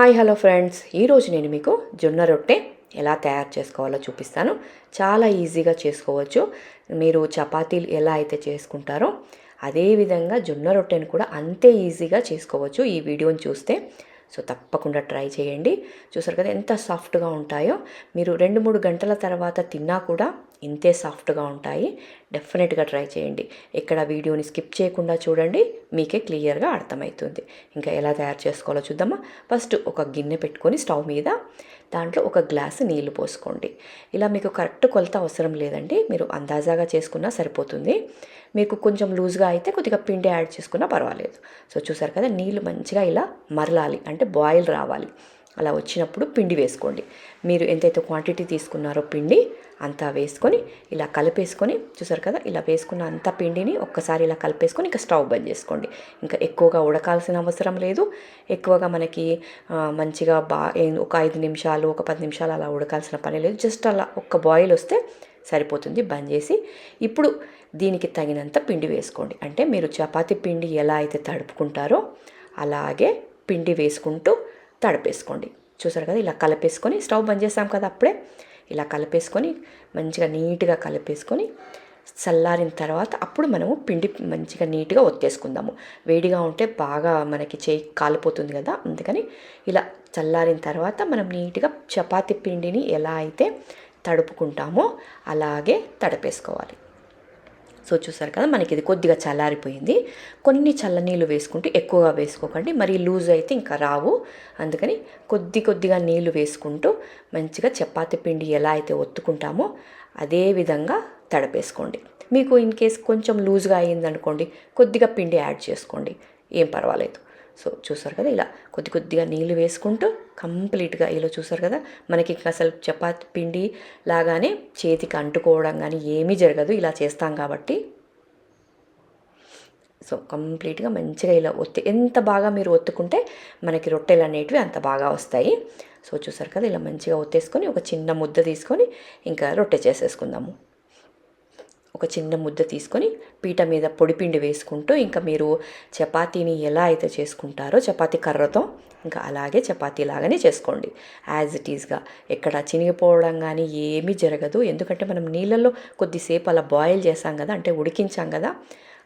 Hi hello friends. ఈరోజు నేను మీకు జొన్న రొట్టె ఎలా తయారు చేసుకోవాలో చూపిస్తాను. చాలా ఈజీగా చేసుకోవచ్చు. మీరు చపాతీలు ఎలా అయితే చేసుకుంటారో అదేవిధంగా జొన్న రొట్టెను కూడా అంతే ఈజీగా చేసుకోవచ్చు ఈ వీడియోని చూస్తే. సో తప్పకుండా ట్రై చేయండి. చూసారు కదా ఎంత సాఫ్ట్గా ఉంటాయో. మీరు రెండు మూడు గంటల తర్వాత తిన్నా కూడా ఇంతే సాఫ్ట్గా ఉంటాయి. డెఫినెట్గా ట్రై చేయండి. ఇక్కడ వీడియోని స్కిప్ చేయకుండా చూడండి మీకే క్లియర్గా అర్థమవుతుంది. ఇంకా ఎలా తయారు చేసుకోవాలో చూద్దామా? ఫస్ట్ ఒక గిన్నె పెట్టుకొని స్టవ్ మీద దాంట్లో ఒక గ్లాసు నీళ్ళు పోసుకోండి. ఇలా మీకు కరెక్ట్ కొలత అవసరం లేదండి. మీరు అందాజాగా చేసుకున్నా సరిపోతుంది. మీకు కొంచెం లూజ్గా అయితే కొద్దిగా పిండి యాడ్ చేసుకున్నా పర్వాలేదు. సో చూసారు కదా నీళ్ళు మంచిగా ఇలా మరలాలి. అంటే బాయిల్ రావాలి. అలా వచ్చినప్పుడు పిండి వేసుకోండి. మీరు ఎంతైతే క్వాంటిటీ తీసుకున్నారో పిండి అంతా వేసుకొని ఇలా కలిపేసుకొని చూసారు కదా? ఇలా వేసుకున్న అంత పిండిని ఒక్కసారి ఇలా కలిపేసుకొని ఇంకా స్టవ్ బంద్ చేసుకోండి. ఇంకా ఎక్కువగా ఉడకాల్సిన అవసరం లేదు. ఎక్కువగా మనకి మంచిగా బా ఒక ఐదు నిమిషాలు ఒక పది నిమిషాలు అలా ఉడకాల్సిన పని లేదు. జస్ట్ అలా ఒక్క బాయిల్ వస్తే సరిపోతుంది బంద్ చేసి. ఇప్పుడు దీనికి తగినంత పిండి వేసుకోండి. అంటే మీరు చపాతి పిండి ఎలా అయితే తడుపుకుంటారో అలాగే పిండి వేసుకుంటూ తడిపేసుకోండి. చూసారు కదా ఇలా కలిపేసుకొని స్టవ్ బంద్ చేసాం కదా అప్పుడే ఇలా కలిపేసుకొని మంచిగా నీట్గా కలిపేసుకొని చల్లారిన తర్వాత అప్పుడు మనము పిండి మంచిగా నీట్గా ఒత్తేసుకుందాము. వేడిగా ఉంటే బాగా మనకి చేయి కాలిపోతుంది కదా అందుకని ఇలా చల్లారిన తర్వాత మనం నీట్గా చపాతి పిండిని ఎలా అయితే తడుపుకుంటామో అలాగే తడిపేసుకోవాలి. సో చూసారు కదా మనకి ఇది కొద్దిగా చల్లారిపోయింది. కొన్ని చల్లనీళ్ళు వేసుకుంటూ ఎక్కువగా వేసుకోకండి. మరి లూజ్ అయితే ఇంకా రావు. అందుకని కొద్ది కొద్దిగా నీళ్ళు వేసుకుంటూ మంచిగా చపాతి పిండి ఎలా అయితే ఒత్తుకుంటామో అదే విధంగా తడపేసుకోండి. మీకు ఇన్ కేస్ కొంచెం లూజ్గా అయ్యిందనుకోండి కొద్దిగా పిండి యాడ్ చేసుకోండి. ఏం పర్వాలేదు. సో చూసారు కదా ఇలా కొద్ది కొద్దిగా నీళ్ళు వేసుకుంటూ కంప్లీట్గా ఇలా చూసారు కదా మనకి అసలు చపాతి పిండి లాగానే చేతికి అంటుకోవడం కానీ ఏమీ జరగదు ఇలా చేస్తాం కాబట్టి. సో కంప్లీట్గా మంచిగా ఇలా ఒత్తి ఎంత బాగా మీరు ఒత్తుకుంటే మనకి రొట్టెలు అనేటివి అంత బాగా వస్తాయి. సో చూసారు కదా ఇలా మంచిగా ఒత్తేసుకొని ఒక చిన్న ముద్ద తీసుకొని ఇంకా రొట్టె చేసేసుకుందాము. ఒక చిన్న ముద్ద తీసుకొని పీట మీద పొడిపిండి వేసుకుంటూ ఇంకా మీరు చపాతీని ఎలా అయితే చేసుకుంటారో చపాతీ కర్రతో ఇంకా అలాగే చపాతీ లాగానే చేసుకోండి. యాజ్ ఇట్ ఈస్గా ఎక్కడ చినిగిపోవడం కానీ ఏమీ జరగదు. ఎందుకంటే మనం నీళ్ళల్లో కొద్దిసేపు అలా బాయిల్ చేసాం కదా అంటే ఉడికించాం కదా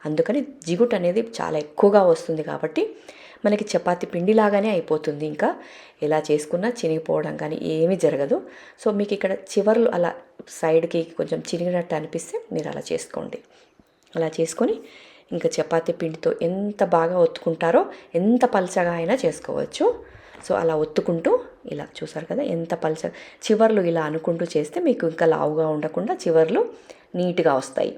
అందుకని జిగుట్ అనేది చాలా ఎక్కువగా వస్తుంది కాబట్టి మనకి చపాతి పిండిలాగానే అయిపోతుంది ఇంకా. ఎలా చేసుకున్నా చినిగిపోవడం కానీ ఏమీ జరగదు. సో మీకు ఇక్కడ చివర్లు అలా సైడ్కి కొంచెం చిరిగినట్టు అనిపిస్తే మీరు అలా చేసుకోండి. అలా చేసుకొని ఇంకా చపాతి పిండితో ఎంత బాగా ఒత్తుకుంటారో ఎంత పలచగా అయినా చేసుకోవచ్చు. సో అలా ఒత్తుకుంటూ ఇలా చూసారు కదా ఎంత పలచ చివర్లు ఇలా అనుకుంటూ చేస్తే మీకు ఇంకా లావుగా ఉండకుండా చివర్లు నీట్గా వస్తాయి.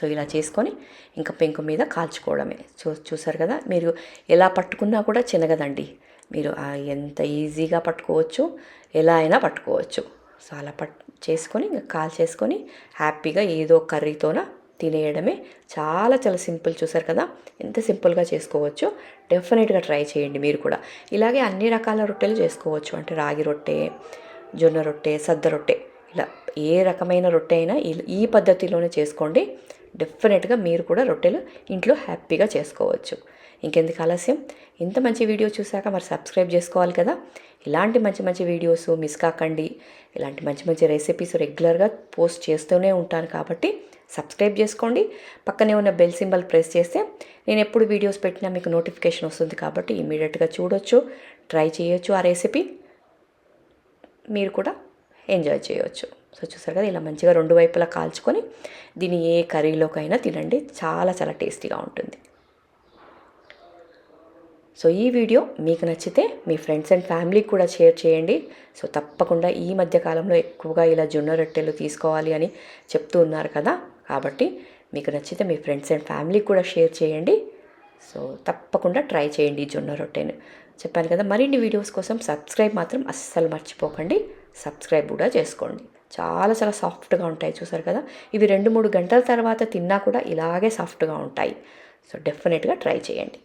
సో ఇలా చేసుకొని ఇంకా పెంకు మీద కాల్చుకోవడమే. చూ చూసారు కదా మీరు ఎలా పట్టుకున్నా కూడా చినగదండి. మీరు ఎంత ఈజీగా పట్టుకోవచ్చు ఎలా అయినా పట్టుకోవచ్చు. సో అలా పట్ చేసుకొని ఇంకా కాల్ చేసుకొని హ్యాపీగా ఏదో కర్రీతోన తినేయడమే చాలా చాలా సింపుల్. చూసారు కదా ఎంత సింపుల్గా చేసుకోవచ్చు. డెఫినెట్గా ట్రై చేయండి మీరు కూడా. ఇలాగే అన్ని రకాల రొట్టెలు చేసుకోవచ్చు. అంటే రాగి రొట్టె జొన్న రొట్టె సద్ద రొట్టె. ఇలా ఏ రకమైన రొట్టె అయినా ఈ పద్ధతిలోనే చేసుకోండి. డెఫినెట్గా మీరు కూడా రొట్టెలు ఇంట్లో హ్యాపీగా చేసుకోవచ్చు. ఇంకెందుకు ఆలస్యం? ఇంత మంచి వీడియో చూశాక మరి సబ్స్క్రైబ్ చేసుకోవాలి కదా? ఇలాంటి మంచి మంచి వీడియోస్ మిస్ కాకండి. ఇలాంటి మంచి మంచి రెసిపీస్ రెగ్యులర్గా పోస్ట్ చేస్తూనే ఉంటాను కాబట్టి సబ్స్క్రైబ్ చేసుకోండి. పక్కనే ఉన్న బెల్ సింబల్ ప్రెస్ చేస్తే నేను ఎప్పుడు వీడియోస్ పెట్టినా మీకు నోటిఫికేషన్ వస్తుంది కాబట్టి ఇమీడియట్గా చూడొచ్చు ట్రై చేయొచ్చు ఆ రెసిపీ మీరు కూడా ఎంజాయ్ చేయవచ్చు సో చూసారు కదా ఇలా మంచిగా రెండు వైపులా కాల్చుకొని దీన్ని ఏ కర్రీలోకైనా తినండి. చాలా చాలా టేస్టీగా ఉంటుంది. సో ఈ వీడియో మీకు నచ్చితే మీ ఫ్రెండ్స్ అండ్ ఫ్యామిలీకి కూడా షేర్ చేయండి. సో తప్పకుండా ఈ మధ్య కాలంలో ఎక్కువగా ఇలా జొన్న రొట్టెలు తీసుకోవాలి అని చెప్తూ ఉన్నారు కదా. కాబట్టి మీకు నచ్చితే మీ ఫ్రెండ్స్ అండ్ ఫ్యామిలీకి కూడా షేర్ చేయండి. సో తప్పకుండా ట్రై చేయండి జొన్న రొట్టెను. చెప్పాను కదా మరిన్ని వీడియోస్ కోసం సబ్స్క్రైబ్ మాత్రం అస్సలు మర్చిపోకండి. సబ్స్క్రైబ్ కూడా చేసుకోండి. చాలా చాలా సాఫ్ట్గా ఉంటాయి చూసారు కదా? ఇవి రెండు మూడు గంటల తర్వాత తిన్నా కూడా ఇలాగే సాఫ్ట్గా ఉంటాయి. సో డెఫినెట్గా ట్రై చేయండి.